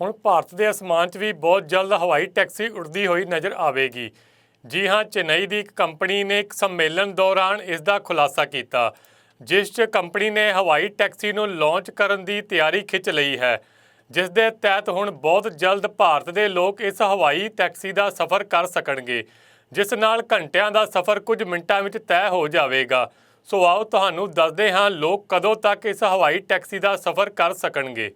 ਹੁਣ ਭਾਰਤ ਦੇ ਅਸਮਾਨ 'ਚ ਵੀ ਬਹੁਤ ਜਲਦ ਹਵਾਈ ਟੈਕਸੀ ਉੱਡਦੀ ਹੋਈ ਨਜ਼ਰ ਆਵੇਗੀ। ਜੀ ਹਾਂ, ਚੇਨਈ ਦੀ ਇੱਕ ਕੰਪਨੀ ਨੇ ਇੱਕ ਸੰਮੇਲਨ ਦੌਰਾਨ ਇਸ ਦਾ ਖੁਲਾਸਾ ਕੀਤਾ, ਜਿਸ 'ਚ ਕੰਪਨੀ ਨੇ ਹਵਾਈ ਟੈਕਸੀ ਨੂੰ ਲਾਂਚ ਕਰਨ ਦੀ ਤਿਆਰੀ ਖਿੱਚ ਲਈ ਹੈ, ਜਿਸ ਦੇ ਤਹਿਤ ਹੁਣ ਬਹੁਤ ਜਲਦ ਭਾਰਤ ਦੇ ਲੋਕ ਇਸ ਹਵਾਈ ਟੈਕਸੀ ਦਾ ਸਫ਼ਰ ਕਰ ਸਕਣਗੇ, ਜਿਸ ਨਾਲ ਘੰਟਿਆਂ ਦਾ ਸਫ਼ਰ ਕੁਝ ਮਿੰਟਾਂ ਵਿੱਚ ਤੈਅ ਹੋ ਜਾਵੇਗਾ। ਸੋ ਆਓ ਤੁਹਾਨੂੰ ਦੱਸਦੇ ਹਾਂ, ਲੋਕ ਕਦੋਂ ਤੱਕ ਇਸ ਹਵਾਈ ਟੈਕਸੀ ਦਾ ਸਫ਼ਰ ਕਰ ਸਕਣਗੇ।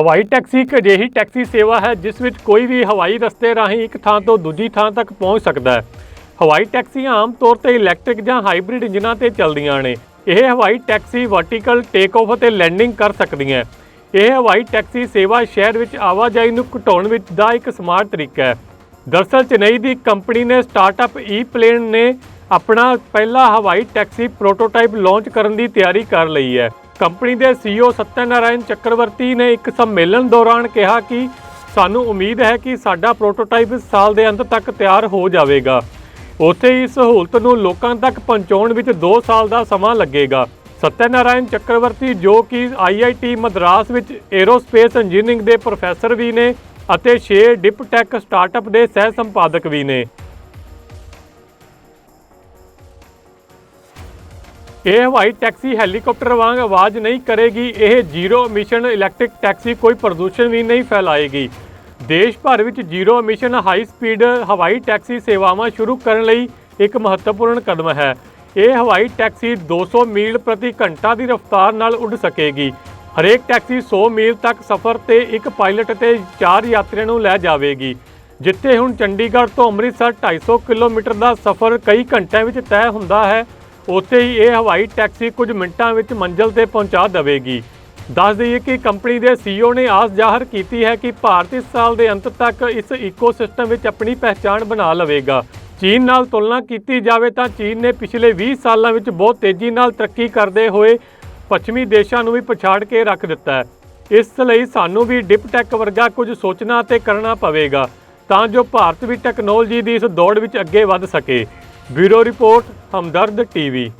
ਹਵਾਈ ਟੈਕਸੀ ਇੱਕ ਅਜਿਹੀ ਟੈਕਸੀ ਸੇਵਾ ਹੈ ਜਿਸ ਵਿੱਚ ਕੋਈ ਵੀ ਹਵਾਈ ਰਸਤੇ ਰਾਹੀਂ ਇੱਕ ਥਾਂ ਤੋਂ ਦੂਜੀ ਥਾਂ ਤੱਕ ਪਹੁੰਚ ਸਕਦਾ ਹੈ। ਹਵਾਈ ਟੈਕਸੀਆਂ ਆਮ ਤੌਰ ਤੇ ਇਲੈਕਟ੍ਰਿਕ ਜਾਂ ਹਾਈਬ੍ਰਿਡ ਇੰਜਨਾਂ ਤੇ ਚੱਲਦੀਆਂ ਨੇ। ਇਹ ਹਵਾਈ ਟੈਕਸੀ ਵਰਟੀਕਲ ਟੇਕ ਆਫ ਅਤੇ ਲੈਂਡਿੰਗ ਕਰ ਸਕਦੀਆਂ ਇਹ ਹਵਾਈ ਟੈਕਸੀ ਸੇਵਾ ਸ਼ਹਿਰ ਵਿੱਚ ਆਵਾਜਾਈ ਨੂੰ ਘਟਾਉਣ ਵਿੱਚ ਦਾ ਇੱਕ ਸਮਾਰਟ ਤਰੀਕਾ ਹੈ। ਦਰਅਸਲ ਚੇਨਈ ਦੀ ਕੰਪਨੀ ਨੇ ਸਟਾਰਟਅਪ ਈ ਪਲੇਨ ਨੇ ਆਪਣਾ ਪਹਿਲਾ ਹਵਾਈ ਟੈਕਸੀ ਪ੍ਰੋਟੋਟਾਈਪ ਲਾਂਚ ਕਰਨ ਦੀ ਤਿਆਰੀ ਕਰ ਲਈ ਹੈ। ਕੰਪਨੀ ਦੇ ਸੀਈਓ ਸਤਿਆਨਾਰਾਇਣ ਚੱਕਰਵਰਤੀ ਨੇ ਇੱਕ ਸੰਮੇਲਨ ਦੌਰਾਨ ਕਿਹਾ ਕਿ ਸਾਨੂੰ ਉਮੀਦ ਹੈ ਕਿ ਸਾਡਾ ਪ੍ਰੋਟੋਟਾਈਪ ਇਸ ਸਾਲ ਦੇ ਅੰਤ ਤੱਕ ਤਿਆਰ ਹੋ ਜਾਵੇਗਾ। ਉੱਥੇ ਹੀ ਇਸ ਸਹੂਲਤ ਨੂੰ ਲੋਕਾਂ ਤੱਕ ਪਹੁੰਚਾਉਣ ਵਿੱਚ 2 ਸਾਲ ਦਾ ਸਮਾਂ ਲੱਗੇਗਾ। ਸਤਿਆਨਾਰਾਇਣ ਚੱਕਰਵਰਤੀ ਜੋ ਕਿ ਆਈਆਈਟੀ ਮਦਰਾਸ ਵਿੱਚ ਏਰੋਸਪੇਸ ਇੰਜੀਨੀਅਰਿੰਗ ਦੇ ਪ੍ਰੋਫੈਸਰ ਵੀ ਨੇ ਅਤੇ 6 ਡਿਪਟੈਕ ਸਟਾਰਟਅਪ ਦੇ ਸਹਿ ਸੰਪਾਦਕ ਵੀ ਨੇ। ਇਹ ਹਵਾਈ ਟੈਕਸੀ ਹੈਲੀਕਾਪਟਰ ਵਾਂਗ ਆਵਾਜ਼ ਨਹੀਂ ਕਰੇਗੀ, ਇਹ ਜ਼ੀਰੋ ਮਿਸ਼ਨ ਇਲੈਕਟ੍ਰਿਕ ਟੈਕਸੀ ਕੋਈ ਪ੍ਰਦੂਸ਼ਣ ਵੀ ਨਹੀਂ ਫੈਲਾਏਗੀ। ਦੇਸ਼ ਭਰ ਵਿੱਚ ਜ਼ੀਰੋ ਮਿਸ਼ਨ ਹਾਈ ਸਪੀਡ ਹਵਾਈ ਟੈਕਸੀ ਸੇਵਾਵਾਂ ਸ਼ੁਰੂ ਕਰਨ ਲਈ ਇੱਕ ਮਹੱਤਵਪੂਰਨ ਕਦਮ ਹੈ। ਇਹ ਹਵਾਈ ਟੈਕਸੀ 200 ਮੀਲ ਪ੍ਰਤੀ ਘੰਟਾ ਦੀ ਰਫ਼ਤਾਰ ਨਾਲ ਉੱਡ ਸਕੇਗੀ। ਹਰੇਕ ਟੈਕਸੀ 100 ਮੀਲ ਤੱਕ ਸਫ਼ਰ ਤੇ ਇੱਕ ਪਾਇਲਟ ਤੇ 4 ਯਾਤਰੀਆਂ ਨੂੰ ਲੈ ਜਾਵੇਗੀ, ਜਿੱਥੇ ਹੁਣ ਚੰਡੀਗੜ੍ਹ ਤੋਂ ਅੰਮ੍ਰਿਤਸਰ 250 ਕਿਲੋਮੀਟਰ ਦਾ ਸਫ਼ਰ ਕਈ ਘੰਟਿਆਂ ਵਿੱਚ ਤੈਅ ਹੁੰਦਾ ਹੈ। ਉੱਥੇ ਹੀ ਇਹ ਹਵਾਈ ਟੈਕਸੀ ਕੁਝ ਮਿੰਟਾਂ ਵਿੱਚ ਮੰਜ਼ਲ ਤੇ ਪਹੁੰਚਾ ਦੇਵੇਗੀ। ਦੱਸ ਦਈਏ ਕਿ ਕੰਪਨੀ ਦੇ ਸੀਈਓ ਨੇ ਆਸ ਜ਼ਾਹਰ ਕੀਤੀ ਹੈ ਕਿ ਭਾਰਤ ਇਸ ਸਾਲ ਦੇ ਅੰਤ ਤੱਕ ਇਸ ਇਕੋਸਿਸਟਮ ਵਿੱਚ ਆਪਣੀ ਪਹਿਚਾਣ ਬਣਾ ਲਵੇਗਾ। ਚੀਨ ਨਾਲ ਤੁਲਨਾ ਕੀਤੀ ਜਾਵੇ ਤਾਂ ਚੀਨ ਨੇ ਪਿਛਲੇ 20 ਸਾਲਾਂ ਵਿੱਚ ਬਹੁਤ ਤੇਜ਼ੀ ਨਾਲ ਤਰੱਕੀ ਕਰਦੇ ਹੋਏ ਪੱਛਮੀ ਦੇਸ਼ਾਂ ਨੂੰ ਵੀ ਪਛਾੜ ਕੇ ਰੱਖ ਦਿੱਤਾ ਹੈ। ਇਸ ਲਈ ਸਾਨੂੰ ਵੀ ਡਿਪਟੈਕ ਵਰਗਾ ਕੁਝ ਸੋਚਣਾ ਤੇ ਕਰਨਾ ਪਵੇਗਾ, ਤਾਂ ਜੋ ਭਾਰਤ ਵੀ ਟੈਕਨੋਲੋਜੀ ਦੀ ਇਸ ਦੌੜ ਵਿੱਚ ਅੱਗੇ ਵੱਧ ਸਕੇ। Bureau report Hamdard TV.